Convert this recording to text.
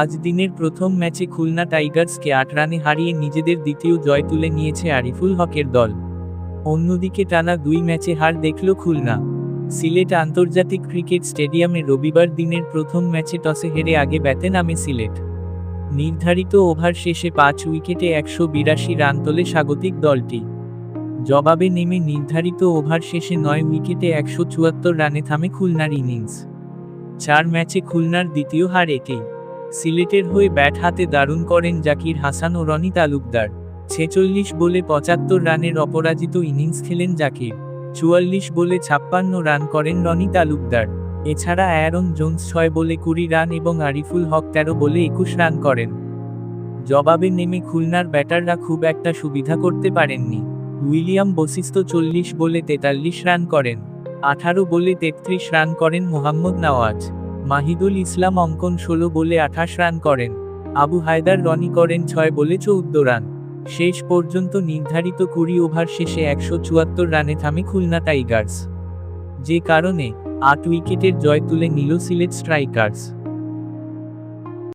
আজ দিনের প্রথম ম্যাচে খুলনা টাইগার্সকে আট রানে হারিয়ে নিজেদের দ্বিতীয় জয় তুলে নিয়েছে আরিফুল হকের দল। অন্যদিকে টানা দুই ম্যাচে হার দেখল খুলনা। সিলেট আন্তর্জাতিক ক্রিকেট স্টেডিয়ামে রবিবার দিনের প্রথম ম্যাচে টসে হেরে আগে ব্যাতে নামে সিলেট। নির্ধারিত ওভার শেষে পাঁচ উইকেটে একশো বিরাশি রান তোলে স্বাগতিক দলটি। জবাবে নেমে নির্ধারিত ওভার শেষে নয় উইকেটে একশো চুয়াত্তর রানে থামে খুলনার ইনিংস। চার ম্যাচে খুলনার দ্বিতীয় হার এটি সিলেটের হয়ে ব্যাট হাতে দারুণ করেন জাকির হাসান ও রনি তালুকদার। ছেচল্লিশ বলে পঁচাত্তর রানের অপরাজিত ইনিংস খেলেন জাকির। চুয়াল্লিশ বলে ছাপ্পান্ন রান করেন রনি তালুকদার। এছাড়া অ্যারন জোন্স ছয় বলে কুড়ি রান এবং আরিফুল হক তেরো বলে একুশ রান করেন। জবাবে নেমে খুলনার ব্যাটাররা খুব একটা সুবিধা করতে পারেননি। উইলিয়াম বশিষ্ঠ চল্লিশ বলে তেতাল্লিশ রান করেন। আঠারো বলে তেত্রিশ রান করেন মোহাম্মদ নওয়াজ। মাহিদুল ইসলাম অঙ্কন ষোলো বলে আঠাশ রান করেন। আবু হায়দার রনি করেন ছয় বলে চৌদ্দ রান। শেষ পর্যন্ত নির্ধারিত কুড়ি ওভার শেষে একশো চুয়াত্তর রানে থামে খুলনা টাইগার্স। যে কারণে, আট উইকেটের জয় তুলে নিল সিলেট স্ট্রাইকার্স।